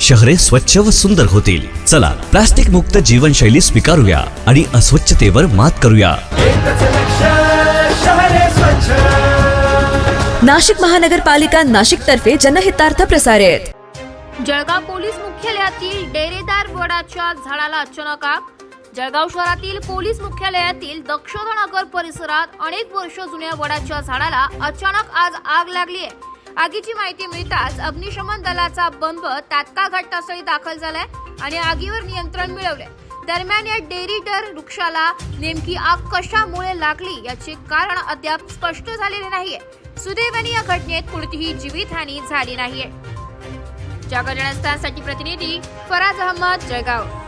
शहरे स्वच्छ व सुंदर होतील. चला प्लास्टिक मुक्त जीवनशैली स्वीकारूया आणि अस्वच्छतेवर मात करूया. नाशिक महानगरपालिका नाशिक तर्फे जनहितार्थ प्रसारित. जळगाव पोलीस मुख्यालयातील डेरेदार वडाच्या झाडाला अचानक आग. जळगाव शहरातील पोलीस मुख्यालयातील दक्षोधनगर परिसरात अनेक वर्ष जुन्या वडाच्या झाडाला अचानक आज आग लागली आहे आगीची माहिती मिळताच अग्निशमन दलाचा बंब तात्काळ घटनास्थळी दाखल झालाय आणि आगीवर नियंत्रण मिळवले दरम्यान या डेरिडर वृक्षाला नेमकी आग कशामुळे लागली याचे कारण अद्याप स्पष्ट झालेले नाहीये. सुदैवाने या घटनेत कोणतीही जीवितहानी झाली नाहीये. जागर प्रतिनिधी फराज अहमद जळगाव.